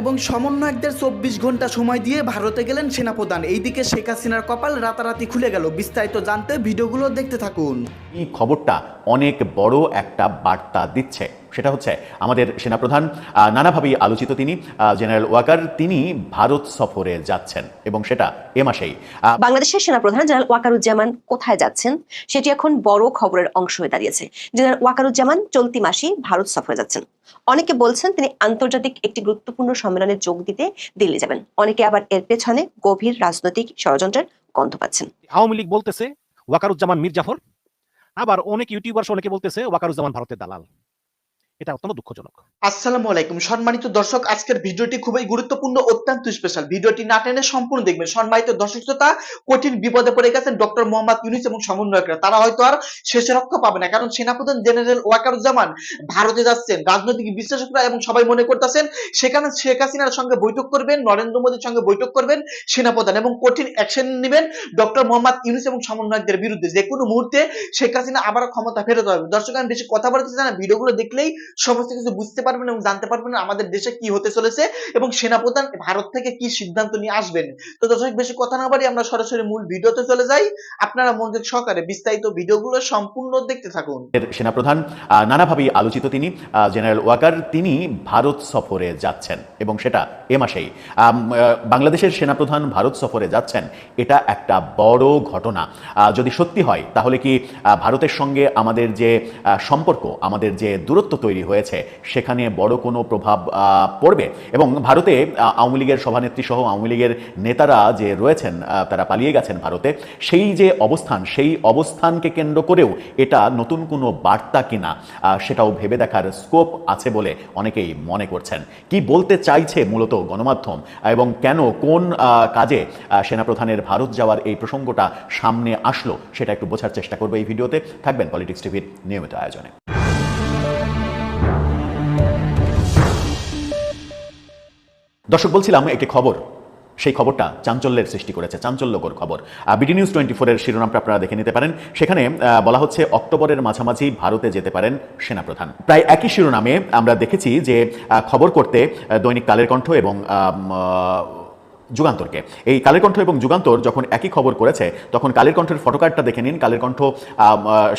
এবং সমন্বয়কদের চব্বিশ ঘণ্টা সময় দিয়ে ভারতে গেলেন সেনাপ্রধান। এইদিকে শেখ হাসিনার কপাল রাতারাতি খুলে গেল। বিস্তারিত জানতে ভিডিওগুলো দেখতে থাকুন। এই খবরটা অনেক বড় একটা বার্তা দিচ্ছে। সেটা হচ্ছে আমাদের সেনাপ্রধান আহ, নানাভাবেই আলোচিত তিনি আহ, জেনারেল ওয়াকার। তিনি ভারত সফরে যাচ্ছেন এবং সেটা এ মাসেই। আহ, বাংলাদেশের সেনাপ্রধান জেনারেল ওয়াকারুজ্জামান কোথায় যাচ্ছেন সেটি এখন বড় খবরের অংশ হয়ে দাঁড়িয়েছে। জেনারেল ওয়াকারুজ্জামান চলতি মাসেই ভারত সফরে যাচ্ছেন। অনেকে বলছেন তিনি আন্তর্জাতিক একটি গুরুত্বপূর্ণ সম্মেলনে যোগ দিতে দিল্লি যাবেন। অনেকে আবার এর পেছনে গভীর রাজনৈতিক ষড়যন্ত্রের গন্ধ পাচ্ছেন। আওয়ামী লীগ বলতেছে ওয়াকারুজ্জামান মীর জাফর আবার অনেক ইউটিউবার অনেকে বলতেছে ওয়াকারুজ্জামান ভারতের দালাল। এটা অত্যন্ত দুঃখজনক। আসসালামু আলাইকুম। সম্মানিত দর্শক, আজকের ভিডিওটি খুবই গুরুত্বপূর্ণ, অত্যন্ত স্পেশাল ভিডিওটি না টেনে সম্পূর্ণ দেখবেন। সম্মানিত দর্শক শ্রোতা, কঠিন বিপদে পড়ে গেছেন ডক্টর মোহাম্মদ ইউনুস এবং সমন্বয়করা তারা হয়তো আর শেষে রক্ষা পাবে না, কারণ সেনাপ্রধান জেনারেল ওয়াকারুজ্জামান ভারতে যাচ্ছেন। রাজনৈতিক বিশ্লেষকরা এবং সবাই মনে করতেছেন, সেখানে শেখ হাসিনার সঙ্গে বৈঠক করবেন, নরেন্দ্র মোদীর সঙ্গে বৈঠক করবেন সেনাপ্রধান এবং কঠিন অ্যাকশন নেবেন ডক্টর মোহাম্মদ ইউনুস এবং সমন্বয়কদের বিরুদ্ধে। যে কোনো মুহূর্তে শেখ হাসিনা আবার ক্ষমতা ফেরত হবে দর্শক, আমি বেশি কথা বলতে চাই না। ভিডিওগুলো দেখলেই সমস্ত কিছু বুঝতে পারবেন এবং জানতে পারবেন আমাদের দেশে কি হতে চলেছে এবং সেনাপ্রধান ভারত থেকে কি সিদ্ধান্ত নিয়ে আসবেন। তো দর্শক, বেশি কথা না বাড়ি আমরা সরাসরি মূল ভিডিওতে চলে যাই। আপনারা মনোযোগ সহকারে বিস্তারিত ভিডিওগুলো সম্পূর্ণ দেখতে থাকুন। সেনাপ্রধান নানাভাবেই আলোচিত তিনি। জেনারেল ওয়াকার, তিনি ভারত সফরে যাচ্ছেন এবং সেটা এ মাসেই। বাংলাদেশের সেনাপ্রধান ভারত সফরে যাচ্ছেন, এটা একটা বড় ঘটনা। যদি সত্যি হয়, তাহলে কি ভারতের সঙ্গে আমাদের যে সম্পর্ক, আমাদের যে দূরত্ব তৈরি হয়েছে, সেখানে বড় কোনো প্রভাব পড়বে। এবং ভারতে আওয়ামী লীগের সভানেত্রী সহ আওয়ামী লীগের নেতারা যে রয়েছেন তারা পালিয়ে গেছেন ভারতে, সেই যে অবস্থান, সেই অবস্থানকে কেন্দ্র করেও এটা নতুন কোনো বার্তা কিনা সেটাও ভেবে দেখার স্কোপ আছে বলে অনেকেই মনে করছেন। কি বলতে চাইছে মূলত গণমাধ্যম? এবং কেন, কোন কাজে সেনাপ্রধানের ভারত যাওয়ার এই প্রসঙ্গটা সামনে আসলো, সেটা একটু বোঝার চেষ্টা করব এই ভিডিওতে। থাকবেন পলিটিক্স টিভির নিয়মিত আয়োজনে। দর্শক, বলছিলাম একটি খবর। সেই খবরটা চাঞ্চল্যের সৃষ্টি করেছে, চাঞ্চল্যকর খবর। বিডি নিউজ টোয়েন্টি ফোরের শিরোনামটা আপনারা দেখে নিতে পারেন। সেখানে বলা হচ্ছে, অক্টোবরের মাঝামাঝি ভারতে যেতে পারেন সেনাপ্রধান। প্রায় একই শিরোনামে আমরা দেখেছি যে খবর করতে দৈনিক কালের কণ্ঠ এবং যুগান্তরকে এই কালের কণ্ঠ এবং যুগান্তর যখন একই খবর করেছে, তখন কালের কণ্ঠের ফটোকার্ডটা দেখে নিন। কালের কণ্ঠ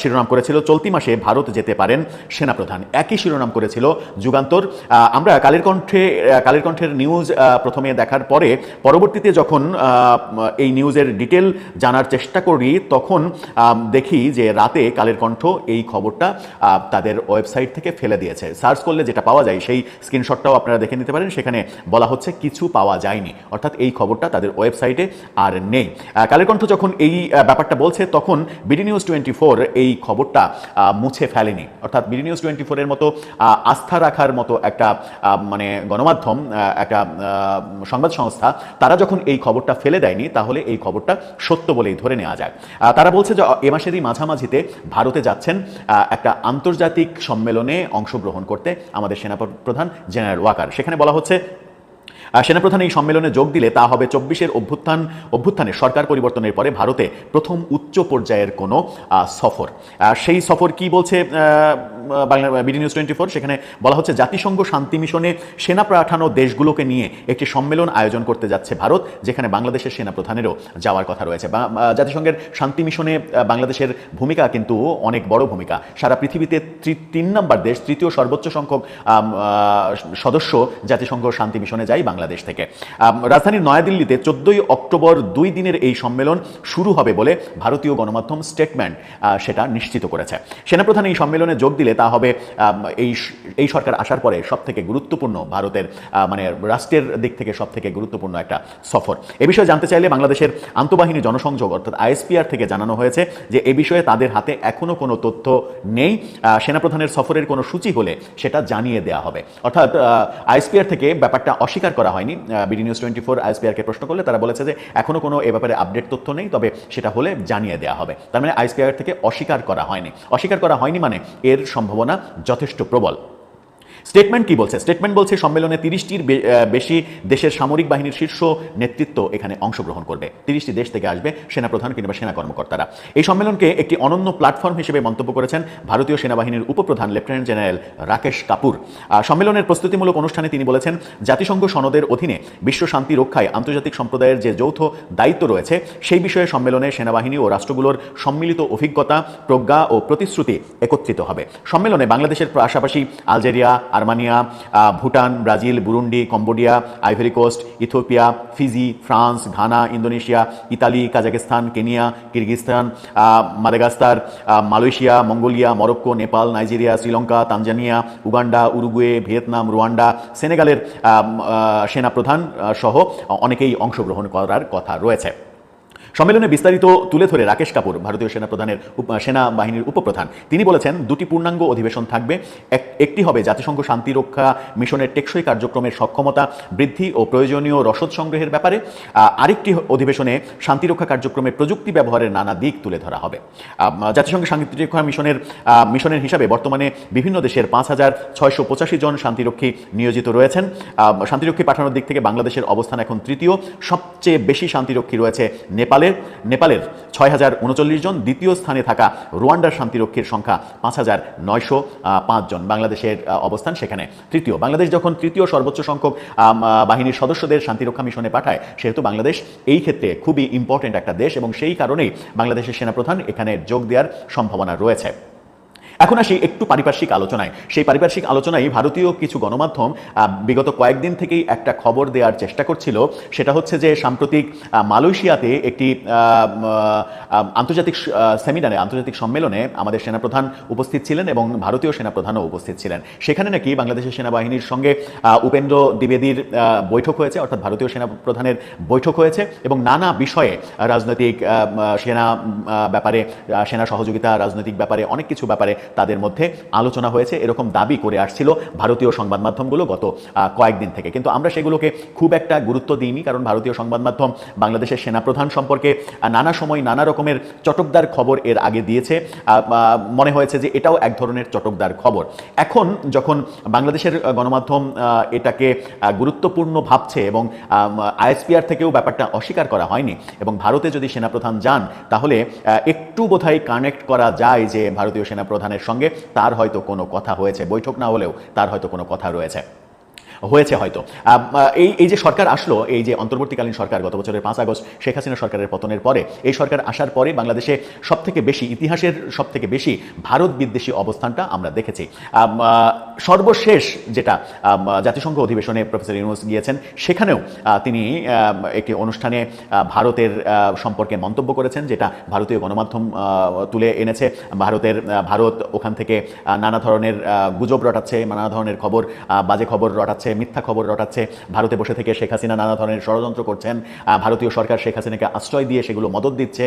শিরোনাম করেছিল, চলতি মাসে ভারত যেতে পারেন সেনাপ্রধান। একই শিরোনাম করেছিল যুগান্তর। আমরা কালের কণ্ঠে কালের কণ্ঠের নিউজ প্রথমে দেখার পরে, পরবর্তীতে যখন এই নিউজের ডিটেল জানার চেষ্টা করি, তখন দেখি যে রাতে কালের কণ্ঠ এই খবরটা তাদের ওয়েবসাইট থেকে ফেলে দিয়েছে। সার্চ করলে যেটা পাওয়া যায়, সেই স্ক্রিনশটটাও আপনারা দেখে নিতে পারেন। সেখানে বলা হচ্ছে, কিছু পাওয়া যায়নি। অর্থাৎ এই খবরটা তাদের ওয়েবসাইটে আর নেই। কালের কণ্ঠ যখন এই ব্যাপারটা বলছে, তখন বিডি নিউজ টোয়েন্টি ফোর এই খবরটা মুছে ফেলেনি। অর্থাৎ বিডি নিউজ টোয়েন্টি ফোরের মতো আস্থা রাখার মতো একটা মানে গণমাধ্যম একটা সংবাদ সংস্থা, তারা যখন এই খবরটা ফেলে দেয়নি, তাহলে এই খবরটা সত্য বলেই ধরে নেওয়া যায় তারা বলছে যে, এ মাসেরই মাঝামাঝিতে ভারতে যাচ্ছেন একটা আন্তর্জাতিক সম্মেলনে অংশগ্রহণ করতে আমাদের সেনাপ্রধান জেনারেল ওয়াকার। সেখানে বলা হচ্ছে সেনাপ্রধান এই সম্মেলনে যোগ দিলে তা হবে চব্বিশের অভ্যুত্থান, অভ্যুত্থানে সরকার পরিবর্তনের পরে ভারতে প্রথম উচ্চ পর্যায়ের কোনো সফর। সেই সফর কি বলছে Bangla, BD news twenty four সেখানে বলা হচ্ছে, জাতিসংঘ শান্তি মিশনে সেনা পাঠানো দেশগুলোকে নিয়ে একটি সম্মেলন আয়োজন করতে যাচ্ছে ভারত, যেখানে বাংলাদেশের সেনাপ্রধানেরও যাওয়ার কথা রয়েছে। জাতিসংঘের শান্তি মিশনে বাংলাদেশের ভূমিকা কিন্তু অনেক বড় ভূমিকা। সারা পৃথিবীতে তিন নম্বর দেশ, তৃতীয় সর্বোচ্চ সংখ্যক সদস্য জাতিসংঘ শান্তি মিশনে যায় বাংলাদেশ থেকে। রাজধানীর নয়াদিল্লিতে চোদ্দই অক্টোবর দুই দিনের এই সম্মেলন শুরু হবে বলে ভারতীয় গণমাধ্যম স্টেটমেন্ট সেটা নিশ্চিত করেছে। সেনাপ্রধান এই সম্মেলনে যোগ দিলে তা হবে এই এই সরকার আসার পরে সব থেকে গুরুত্বপূর্ণ ভারতের মানে রাষ্ট্রের দিক থেকে সব থেকে গুরুত্বপূর্ণ একটা সফর। এ বিষয়ে জানতে চাইলে বাংলাদেশের আন্তঃবাহিনী জনসংযোগ, অর্থাৎ আইএসপিআর থেকে জানানো হয়েছে যে, এ বিষয়ে তাদের হাতে এখনও কোনো তথ্য নেই। সেনাপ্রধানের সফরের কোনো সূচি হলে সেটা জানিয়ে দেওয়া হবে। অর্থাৎ আইএসপিআর থেকে ব্যাপারটা অস্বীকার করা হয়নি। বিডি নিউজ টোয়েন্টি ফোর আইএসপিআরকে প্রশ্ন করলে তারা বলেছে যে এখনও কোনো এ ব্যাপারে আপডেট তথ্য নেই, তবে সেটা হলে জানিয়ে দেওয়া হবে। তার মানে আইএসপিআর থেকে অস্বীকার করা হয়নি। অস্বীকার করা হয়নি মানে এর সম্ভাবনা যথেষ্ট প্রবল। স্টেটমেন্ট কি বলছে? স্টেটমেন্ট বলছে সম্মেলনে তিরিশটির বেশি দেশের সামরিক বাহিনীর শীর্ষ নেতৃত্ব এখানে অংশগ্রহণ করবে। তিরিশটি দেশ থেকে আসবে, সেনাপ্রধান কিংবা সেনা কর্মকর্তারা। এই সম্মেলনকে একটি অনন্য প্ল্যাটফর্ম হিসেবে মন্তব্য করেছেন ভারতীয় সেনাবাহিনীর উপপ্রধান লেফটেন্যান্ট জেনারেল রাকেশ কাপুর। সম্মেলনের প্রস্তুতিমূলক অনুষ্ঠানে তিনি বলেছেন, জাতিসংঘ সনদের অধীনে বিশ্ব শান্তি রক্ষায় আন্তর্জাতিক সম্প্রদায়ের যে যৌথ দায়িত্ব রয়েছে, সেই বিষয়ে সম্মেলনে সেনাবাহিনী ও রাষ্ট্রগুলোর সম্মিলিত অভিজ্ঞতা, প্রজ্ঞা ও প্রতিশ্রুতি একত্রিত হবে। সম্মেলনে বাংলাদেশের পাশাপাশি Algeria Armenia Bhutan, Brazil, Burundi, Cambodia, Ivory Coast, Ethiopia, Fiji, France, Ghana, Indonesia, Italy Kazakhstan Kenya Kyrgyzstan Madagascar Malaysia, Mongolia, Morocco, Nepal, Nigeria, Sri Lanka, Tanzania, Uganda, Uruguay, Vietnam, Rwanda, সেনেগালের সেনাপ্রধান সহ অনেকেই অংশগ্রহণ করার কথা রয়েছে। সম্মেলনে বিস্তারিত তুলে ধরে রাকেশ কাপুর, ভারতীয় সেনাপ্রধানের উপ- সেনাবাহিনীর উপপ্রধান। তিনি বলেছেন, দুটি পূর্ণাঙ্গ অধিবেশন থাকবে। একটি হবে জাতিসংঘ শান্তিরক্ষা মিশনের টেকসই কার্যক্রমের সক্ষমতা বৃদ্ধি ও প্রয়োজনীয় রসদ সংগ্রহের ব্যাপারে। আরেকটি অধিবেশনে শান্তিরক্ষা কার্যক্রমের প্রযুক্তি ব্যবহারের নানা দিক তুলে ধরা হবে। জাতিসংঘ শান্তিরক্ষা মিশনের মিশনের হিসাবে বর্তমানে বিভিন্ন দেশের পাঁচ হাজার ছয়শো পঁচাশি জন শান্তিরক্ষী নিয়োজিত রয়েছেন। শান্তিরক্ষী পাঠানোর দিক থেকে বাংলাদেশের অবস্থান এখন তৃতীয়। সবচেয়ে বেশি শান্তিরক্ষী রয়েছে নেপালের নেপালের ছয় হাজার উনচল্লিশ জন দ্বিতীয় স্থানে থাকা রুয়ান্ডার শান্তিরক্ষীর সংখ্যা পাঁচ হাজার নয়শো পাঁচ জন বাংলাদেশের অবস্থান সেখানে। তৃতীয়, বাংলাদেশ যখন তৃতীয় সর্বোচ্চ সংখ্যক বাহিনীর সদস্যদের শান্তিরক্ষা মিশনে পাঠায়, সেহেতু বাংলাদেশ এই ক্ষেত্রে খুবই ইম্পর্টেন্ট একটা দেশ এবং সেই কারণেই বাংলাদেশের সেনাপ্রধান এখানে যোগ দেওয়ার সম্ভাবনা রয়েছে। এখন আসি একটু পারিপার্শ্বিক আলোচনায়। সেই পারিপার্শ্বিক আলোচনায় ভারতীয় কিছু গণমাধ্যম বিগত কয়েকদিন থেকেই একটা খবর দেওয়ার চেষ্টা করছিল। সেটা হচ্ছে যে সাম্প্রতিক মালয়েশিয়াতে একটি আন্তর্জাতিক সেমিনারে, আন্তর্জাতিক সম্মেলনে আমাদের সেনাপ্রধান উপস্থিত ছিলেন এবং ভারতীয় সেনাপ্রধানও উপস্থিত ছিলেন। সেখানে নাকি বাংলাদেশের সেনাবাহিনীর সঙ্গে উপেন্দ্র দ্বিবেদীর বৈঠক হয়েছে, অর্থাৎ ভারতীয় সেনাপ্রধানের বৈঠক হয়েছে এবং নানা বিষয়ে রাজনৈতিক সেনা ব্যাপারে সেনা সহযোগিতা, রাজনৈতিক ব্যাপারে, অনেক কিছু ব্যাপারে তাদের মধ্যে আলোচনা হয়েছে। এরকম দাবি করে আসছিল ভারতীয় সংবাদ মাধ্যমগুলো গত কয়েকদিন থেকে। কিন্তু আমরা সেগুলোকে খুব একটা গুরুত্ব দিইনি কারণ ভারতীয় সংবাদ মাধ্যম বাংলাদেশের সেনাপ্রধান সম্পর্কে নানা সময় নানা রকমের চটকদার খবর এর আগে দিয়েছে। মনে হয়েছে যে এটাও এক ধরনের চটকদার খবর। এখন যখন বাংলাদেশের গণমাধ্যম এটাকে গুরুত্বপূর্ণ ভাবছে এবং আইএসপিআর থেকেও ব্যাপারটা অস্বীকার করা হয়নি এবং ভারতে যদি সেনাপ্রধান যান, তাহলে একটু বোধহয় কানেক্ট করা যায় যে ভারতীয় সেনাপ্রধানের সঙ্গে তার হয়তো কোনো কথা হয়েছে। বৈঠক না হলেও তার হয়তো কোনো কথা রয়েছে। হয়েছে হয়তো। এই এই যে সরকার আসলো, এই যে অন্তর্বর্তীকালীন সরকার গত বছরের পাঁচ আগস্ট, শেখ হাসিনা সরকারের পতনের পরে, এই সরকার আসার পরে বাংলাদেশে সব থেকে বেশি, ইতিহাসের সব থেকে বেশি ভারত বিদ্বেষী অবস্থানটা আমরা দেখেছি। সর্বশেষ যেটা জাতিসংঘ অধিবেশনে প্রফেসর ইউনুস গিয়েছেন, সেখানেও তিনি একটি অনুষ্ঠানে ভারতের সম্পর্কে মন্তব্য করেছেন, যেটা ভারতীয় গণমাধ্যম তুলে এনেছে। ভারতের ভারত ওখান থেকে নানা ধরনের গুজব রটাচ্ছে, নানা ধরনের খবর বাজে খবর রটাচ্ছে মিথ্যা খবর রটাচ্ছে। ভারতে বসে থেকে শেখ হাসিনা নানা ধরনের ষড়যন্ত্র করছেন। ভারতীয় সরকার শেখ হাসিনাকে আশ্রয় দিয়ে সেগুলো মদত দিচ্ছে।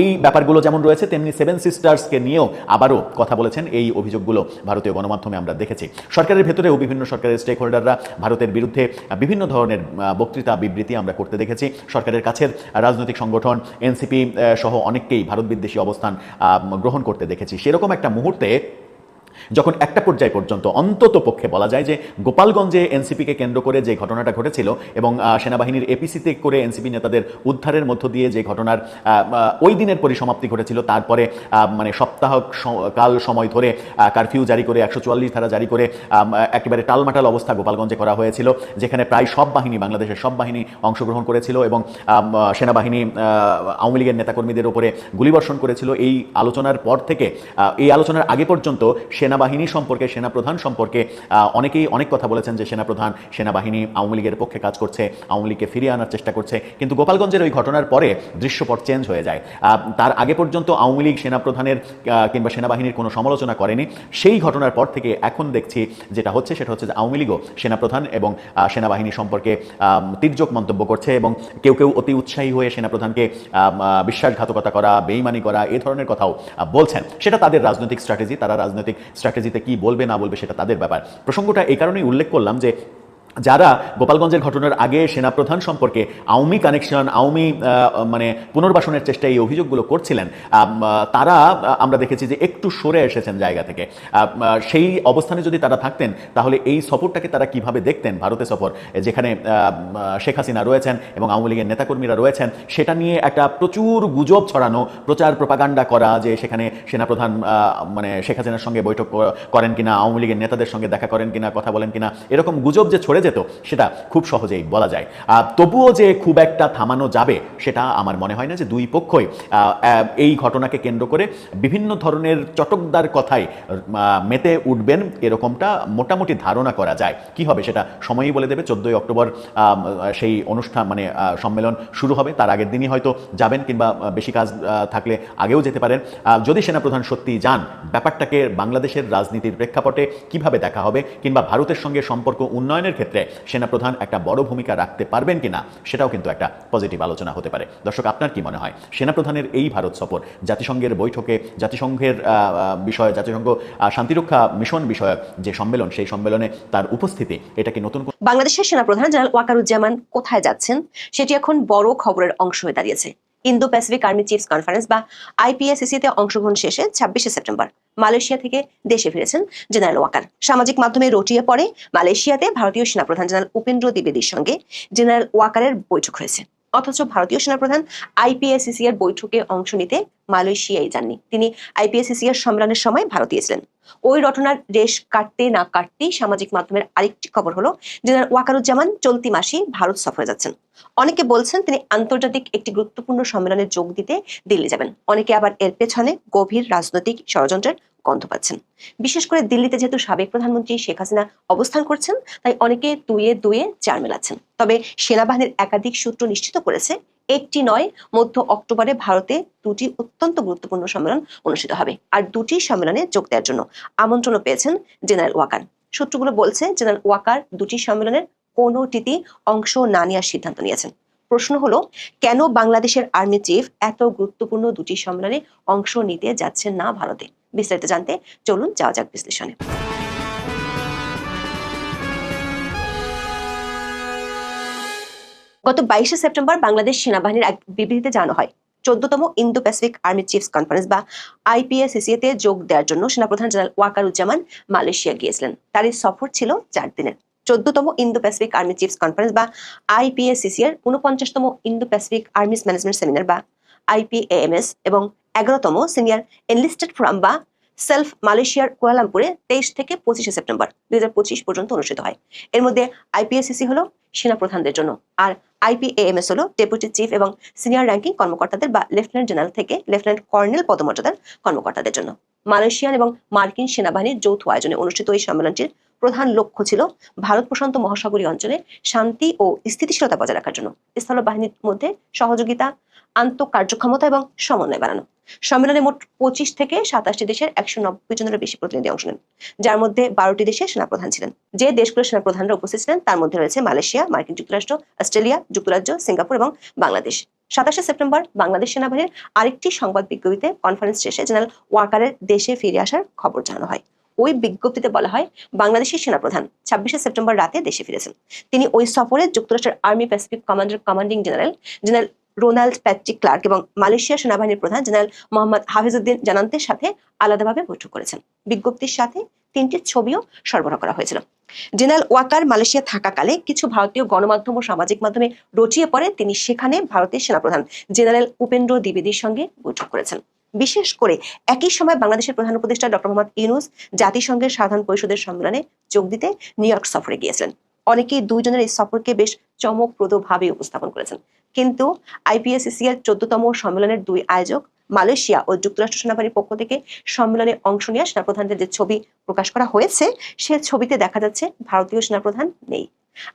এই ব্যাপারগুলো যেমন রয়েছে, তেমনি সেভেন সিস্টার্সকে নিয়েও আবারও কথা বলেছেন। এই অভিযোগগুলো ভারতীয় গণমাধ্যমে আমরা দেখেছি। সরকারের ভেতরেও বিভিন্ন সরকারের স্টেক হোল্ডাররা ভারতের বিরুদ্ধে বিভিন্ন ধরনের বক্তৃতা, বিবৃতি আমরা করতে দেখেছি। সরকারের কাছের রাজনৈতিক সংগঠন এনসিপি সহ অনেককেই ভারত বিদ্বেষী অবস্থান গ্রহণ করতে দেখেছি। সেরকম একটা মুহূর্তে যখন একটা পর্যায় পর্যন্ত, অন্তত পক্ষে বলা যায় যে গোপালগঞ্জে এনসিপিকে কেন্দ্র করে যে ঘটনাটা ঘটেছিল এবং সেনাবাহিনীর এপিসিতে করে এনসিপি নেতাদের উদ্ধারের মধ্য দিয়ে যে ঘটনার ওই দিনের পরিসমাপ্তি ঘটেছিল, তারপরে মানে সপ্তাহ কাল সময় ধরে কারফিউ জারি করে, একশো চুয়াল্লিশ ধারা জারি করে একেবারে টালমাটাল অবস্থা গোপালগঞ্জে করা হয়েছিল, যেখানে প্রায় সব বাহিনী, বাংলাদেশের সব বাহিনী অংশগ্রহণ করেছিল এবং সেনাবাহিনী আওয়ামী লীগের নেতাকর্মীদের উপরে গুলিবর্ষণ করেছিল। এই আলোচনার পর থেকে এই আলোচনার আগে পর্যন্ত সেনাবাহিনী সম্পর্কে, সেনাপ্রধান সম্পর্কে অনেকেই অনেক কথা বলেছেন যে সেনাপ্রধান সেনাবাহিনী আওয়ামী লীগের পক্ষে কাজ করছে, আওয়ামী লীগকে ফিরিয়ে আনার চেষ্টা করছে, কিন্তু গোপালগঞ্জের ওই ঘটনার পরে দৃশ্যপট চেঞ্জ হয়ে যায়। তার আগে পর্যন্ত আওয়ামী লীগ সেনাপ্রধানের কিংবা সেনাবাহিনীর কোনো সমালোচনা করেনি। সেই ঘটনার পর থেকে এখন দেখছি যেটা হচ্ছে, সেটা হচ্ছে যে আওয়ামী লীগও সেনাপ্রধান এবং সেনাবাহিনী সম্পর্কে তির্যক মন্তব্য করছে এবং কেউ কেউ অতি উৎসাহী হয়ে সেনাপ্রধানকে বিশ্বাসঘাতকতা করা, বেইমানি করা, এ ধরনের কথাও বলছেন। সেটা তাদের রাজনৈতিক স্ট্র্যাটেজি তারা রাজনৈতিক স্ট্র্যাটেজিতে কি বলবে না বলবে সেটা তাদের ব্যাপার। প্রসঙ্গটা এই কারণেই উল্লেখ করলাম যে যারা গোপালগঞ্জের ঘটনার আগে সেনাপ্রধান সম্পর্কে আওয়ামী কানেকশন আওয়ামী মানে পুনর্বাসনের চেষ্টায় এই অভিযোগগুলো করছিলেন তারা আমরা দেখেছি যে একটু সরে এসেছেন জায়গা থেকে। সেই অবস্থানে যদি তারা থাকতেন, তাহলে এই সফরটাকে তারা কীভাবে দেখতেন ভারতে সফর? যেখানে শেখ হাসিনা রয়েছেন এবং আওয়ামী লীগের নেতাকর্মীরা রয়েছেন, সেটা নিয়ে একটা প্রচুর গুজব ছড়ানো, প্রচার প্রপাগান্ডা করা যে সেখানে সেনাপ্রধান মানে শেখ হাসিনার সঙ্গে বৈঠক করেন কিনা, আওয়ামী লীগের নেতাদের সঙ্গে দেখা করেন কিনা, কথা বলেন কিনা, এরকম গুজব যে ছড়ে যেত, সেটা খুব সহজেই বলা যায়। তবুও যে খুব একটা থামানো যাবে, সেটা আমার মনে হয় না যে দুই পক্ষই এই ঘটনাকে কেন্দ্র করে বিভিন্ন ধরনের চটকদার কথায় মেতে উঠবেন এরকমটা মোটামুটি ধারণা করা যায়। কি হবে সেটা সময়ই বলে দেবে। চোদ্দোই অক্টোবর সেই অনুষ্ঠান মানে সম্মেলন শুরু হবে। তার আগের দিনই হয়তো যাবেন কিংবা বেশি কাজ থাকলে আগেও যেতে পারেন। যদি সেনাপ্রধান সত্যি যান, ব্যাপারটাকে বাংলাদেশের রাজনীতির প্রেক্ষাপটে কীভাবে দেখা হবে কিংবা ভারতের সঙ্গে সম্পর্ক উন্নয়নের ক্ষেত্রে সেনাপ্রধান একটা বড় ভূমিকা রাখতে পারবেন কিনা সেটাও কিন্তু একটা পজিটিভ আলোচনা হতে পারে। দর্শক, আপনার কি মনে হয়? সেনাপ্রধানের এই ভারত সফর, জাতিসংঘের বৈঠকে, জাতিসংঘের বিষয়ে, জাতিসংঘ শান্তিরক্ষা মিশন বিষয়ক যে সম্মেলন, সেই সম্মেলনে তার উপস্থিতি, এটা কি নতুন বাংলাদেশের সেনাপ্রধান জেনারেল ওয়াকারুজ্জামান কোথায় যাচ্ছেন? সেটি এখন বড় খবরের অংশ হয়ে দাঁড়িয়েছে। Indo Pacific army chiefs conference বা আইপিএসিসিতে অংশগ্রহণ শেষে ছাব্বিশে সেপ্টেম্বর মালয়েশিয়া থেকে দেশে ফিরেছেন জেনারেল ওয়াকার। সামাজিক মাধ্যমে রটিয়ে পড়ে মালয়েশিয়াতে ভারতীয় সেনাপ্রধান জেনারেল উপেন্দ্র দ্বিবেদীর সঙ্গে জেনারেল ওয়াকারের বৈঠক হয়েছে। অথচ ভারতীয় সেনাপ্রধান আইপিএসসি এর বৈঠকে অংশ নিতে মালয়েশিয়ায় যাননি। তিনি আইপিএসসি এর সম্মেলনের সময় ভারতীয় ছিলেন ওই রটনার রেশ কাটতে না কাটতেই সামাজিক মাধ্যমের আরেকটি খবর হলো জেনারেল ওয়াকারুজ্জামান চলতি মাসেই ভারত সফরে যাচ্ছেন। অনেকে বলছেন তিনি আন্তর্জাতিক একটি গুরুত্বপূর্ণ সম্মেলনে যোগ দিতে দিল্লি যাবেন। অনেকে আবার এর পেছনে গভীর রাজনৈতিক ষড়যন্ত্রের গন্ধ পাচ্ছেন। বিশেষ করে দিল্লিতে যেহেতু সাবেক প্রধানমন্ত্রী শেখ হাসিনা অবস্থান করছেন, তাই অনেকে দুয়ে দুয়ে চার মেলাচ্ছেন। তবে সেনাবাহিনীর একাধিক সূত্র নিশ্চিত করেছে, একটি নয়, মধ্য অক্টোবরে ভারতে দুটি অত্যন্ত গুরুত্বপূর্ণ সম্মেলন অনুষ্ঠিত হবে। আর দুটি সম্মেলনে যোগ দেওয়ার জন্য আমন্ত্রণও পেয়েছেন জেনারেল ওয়াকার। সূত্রগুলো বলছে, জেনারেল ওয়াকার দুটি সম্মেলনের কোনোটিতেই অংশ না নেওয়ার সিদ্ধান্ত নিয়েছেন। প্রশ্ন হলো, কেন বাংলাদেশের আর্মি চিফ এত গুরুত্বপূর্ণ দুটি সম্মেলনে অংশ নিতে যাচ্ছেন না ভারতে? বিস্তারিত জানতে চলুন যাওয়া যাক বিশ্লেষণে। গত বাইশে সেপ্টেম্বর বাংলাদেশ সেনাবাহিনীর এক বিবৃতিতে জানানো হয়, চোদ্দতম Indo Pacific army chiefs conference বা আইপিএসসিসিএ তে যোগ দেওয়ার জন্য সেনাপ্রধান জেনারেল ওয়াকারুজ্জামান মালয়েশিয়া গিয়েছিলেন। তার এই সফর ছিল চার দিনের। চোদ্দতম Indo Pacific army chiefs conference বা আইপিএসসিসি এর উনপঞ্চাশতম Indo Pacific armies management seminar বা আইপিএএমএস এবং এগারোতম সিনিয়র এনলিস্টেড ফোরাম বা সেলফ মালয়েশিয়ার কুয়ালামপুরে তেইশ থেকে পঁচিশে সেপ্টেম্বর দুই পর্যন্ত অনুষ্ঠিত হয়। এর মধ্যে আইপিএসসিসি হলো সেনাপ্রধানদের জন্য আর আইপিএএমএস হলো ডেপুটি চিফ এবং সিনিয়র র্যাঙ্কিং কর্মকর্তাদের বা লেফটেন্যান্ট জেনারেল থেকে লেফটেন্যান্ট কর্নেল পদমর্যাদার কর্মকর্তাদের জন্য। মালয়েশিয়ান এবং মার্কিন সেনাবাহিনীর যৌথ আয়োজনে অনুষ্ঠিত এই সম্মেলনটির প্রধান লক্ষ্য ছিল ভারত প্রশান্ত মহাসাগরীয় অঞ্চলে শান্তি ও স্থিতিশীলতা বজায় রাখার জন্য। স্থল বাহিনীর মধ্যে সহযোগিতা আন্তঃকার্যক্ষমতা এবং সমন্বয় বাড়ানো। সম্মেলনে মোট পঁচিশ থেকে সাতাশটি দেশের একশো নব্বই জনের বেশি প্রতিনিধি অংশ নেন। যার মধ্যে বারোটি দেশের সেনাপ্রধান ছিলেন। যে দেশগুলোর সেনাপ্রধানরা উপস্থিত ছিলেন, তার মধ্যে রয়েছে মালয়েশিয়া, মার্কিন যুক্তরাষ্ট্র, অস্ট্রেলিয়া, যুক্তরাজ্য, সিঙ্গাপুর এবং বাংলাদেশ। সাতাশে সেপ্টেম্বর বাংলাদেশ সেনাবাহিনীর আরেকটি সংবাদ বিজ্ঞপ্তিতে কনফারেন্স শেষে জেনারেল ওয়াকারের দেশে ফিরে আসার খবর জানানো হয়। ওই বিজ্ঞপ্তিতে বলা হয়, বাংলাদেশের সেনাপ্রধান ছাব্বিশে সেপ্টেম্বর রাতে দেশে ফিরেছেন। তিনি ওই সফরে যুক্তরাষ্ট্রের army pacific commander commanding general general Ronald Patrick Clark এবং মালয়েশিয়া সেনাবাহিনীর প্রধান জেনারেল মোহাম্মদ হাফিজউদ্দিন জানান্তের সাথে আলাদাভাবে বৈঠক করেছেন। বিজ্ঞপ্তির সাথে তিনটি ছবিও সরবরাহ করা হয়েছিল। জেনারেল ওয়াকার মালয়েশিয়া থাকাকালে কিছু ভারতীয় গণমাধ্যম ও সামাজিক মাধ্যমে রটিয়ে পড়ে তিনি সেখানে ভারতের সেনাপ্রধান জেনারেল উপেন্দ্র দ্বিবেদীর সঙ্গে বৈঠক করেছেন। বিশেষ করে একই সময় বাংলাদেশের প্রধান উপদেষ্টা ডক্টর মোহাম্মদ ইউনুস জাতিসংঘের সাধারণ পরিষদের সম্মেলনে যোগ দিতে নিউ ইয়র্ক সফরে গিয়েছিলেন। অনেকেই দুইজনের এই সফরকে বেশ চমকপ্রদভাবে উপস্থাপন করেছেন। কিন্তু আইপিএসসি এর চোদ্দতম সম্মেলনের দুই আয়োজক মালয়েশিয়া ও যুক্তরাষ্ট্র সেনাবাহিনীর পক্ষ থেকে সম্মেলনে অংশ নেওয়া সেনাপ্রধানদের যে ছবি প্রকাশ করা হয়েছে, সে ছবিতে দেখা যাচ্ছে ভারতীয় সেনাপ্রধান নেই।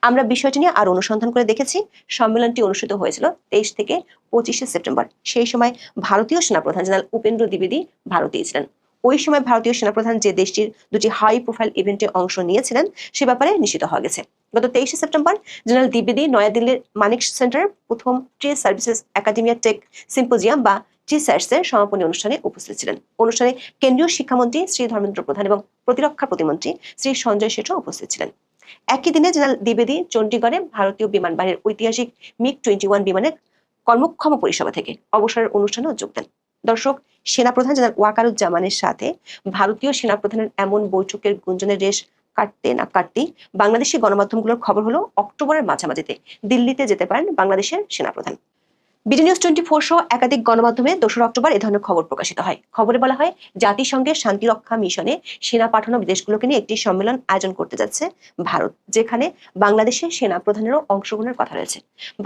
আমরা বিষয়টি নিয়ে আরও অনুসন্ধান করে দেখেছি। সম্মেলনটি অনুষ্ঠিত হয়েছিল তেইশ থেকে পঁচিশে সেপ্টেম্বর। সেই সময় ভারতীয় সেনাপ্রধান জেনারেল উপেন্দ্র দ্বিবেদী ভারতীয় ছিলেন। ওই সময় ভারতীয় সেনাপ্রধান যে দেশটির দুটি হাই প্রোফাইল ইভেন্টে অংশ নিয়েছিলেন, সে ব্যাপারে নিশ্চিত হওয়া গেছে। গত তেইশে সেপ্টেম্বর জেনারেল দ্বিবেদী নয়াদিল্লির মানিক সেন্টারের প্রথম tri services academia tech symposium বা টিস্যাটস এর সমাপনী অনুষ্ঠানে উপস্থিত ছিলেন। অনুষ্ঠানে কেন্দ্রীয় শিক্ষামন্ত্রী শ্রী ধর্মেন্দ্র প্রধান এবং প্রতিরক্ষা প্রতিমন্ত্রী শ্রী সঞ্জয় শেঠও উপস্থিত ছিলেন। একই দিনে জেনারেল দ্বিবেদী চণ্ডীগড়ে ভারতীয় বিমান বাহিনীর ঐতিহাসিক মিগ টোয়েন্টি ওয়ান বিমানের কর্মক্ষম পরিষেবা থেকে অবসরের অনুষ্ঠানেও যোগ দেন। দর্শক, সেনাপ্রধান জেনারেল ওয়াকারুজ্জামানের সাথে ভারতীয় সেনাপ্রধানের এমন বৈঠকের গুঞ্জনের রেশ কাটতে না কাটতেই বাংলাদেশি গণমাধ্যমগুলোর খবর হলো অক্টোবরের মাঝামাঝিতে দিল্লিতে যেতে পারেন বাংলাদেশের সেনাপ্রধান। বিডি নিউজ টোয়েন্টি ফোর সহ একাধিক গণমাধ্যমে দোসরা অক্টোবর এ ধরনের খবর প্রকাশিত হয়। খবরে বলা হয়, জাতিসংঘের শান্তিরক্ষা মিশনে সেনা পাঠানো দেশগুলোকে নিয়ে একটি সম্মেলন আয়োজন করতে যাচ্ছে ভারত, যেখানে বাংলাদেশের সেনা প্রধানেরও অংশগ্রহণের কথা রয়েছে।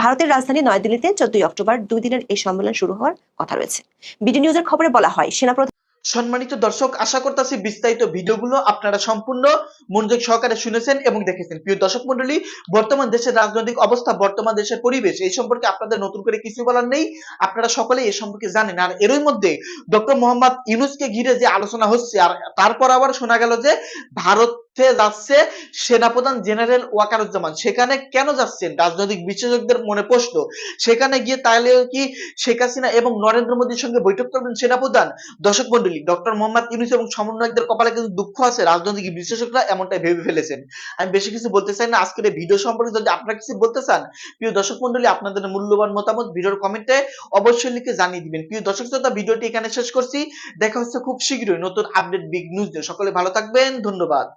ভারতের রাজধানী নয়াদিল্লিতে চোদ্দই অক্টোবর দুই দিনের এই সম্মেলন শুরু হওয়ার কথা রয়েছে। বিডি নিউজের খবরে বলা হয়, সেনাপ্রধান সম্মানিত দর্শক, আশা করতেছি বিস্তারিত ভিডিওগুলো আপনারা সম্পূর্ণ মনোযোগ সহকারে শুনেছেন এবং দেখেছেন। প্রিয় দর্শক মন্ডলী বর্তমান দেশের রাজনৈতিক অবস্থা, বর্তমান দেশের পরিবেশ, এই সম্পর্কে আপনাদের নতুন করে কিছু বলার নেই। আপনারা সকলে এই সম্পর্কে জানেন। আর এরই মধ্যে ডক্টর মোহাম্মদ ইউনুসকে ঘিরে যে আলোচনা হচ্ছে, আর তারপর আবার শোনা গেল যে ভারতে যাচ্ছে সেনাপ্রধান জেনারেল ওয়াকারুজ্জামান। সেখানে কেন যাচ্ছেন? রাজনৈতিক বিশেষজ্ঞদের মনে প্রশ্ন। সেখানে গিয়ে তাহলে কি শেখ হাসিনা এবং নরেন্দ্র মোদীর সঙ্গে বৈঠক করবেন সেনাপ্রধান? দর্শক মন্ডলী ডক্টর মোহাম্মদ ইউনুস এবং সমন্বয়কদের কপালে কিন্তু দুঃখ আছে। রাজনৈতিক এমনটাই ভেবে ফেলেছেন। আমি বেশি কিছু বলতে চাই না। আজকের এই ভিডিও সম্পর্কে যদি আপনারা কিছু বলতে চান, প্রিয় দর্শক মন্ডলী আপনাদের মূল্যবান মতামত ভিডিওর কমেন্টে অবশ্যই লিখে জানিয়ে দিবেন। প্রিয় দর্শক শ্রোতা, ভিডিওটি এখানে শেষ করছি। দেখা হচ্ছে খুব শীঘ্রই নতুন আপডেট, বিগ নিউজ সকলে ভালো থাকবেন। ধন্যবাদ।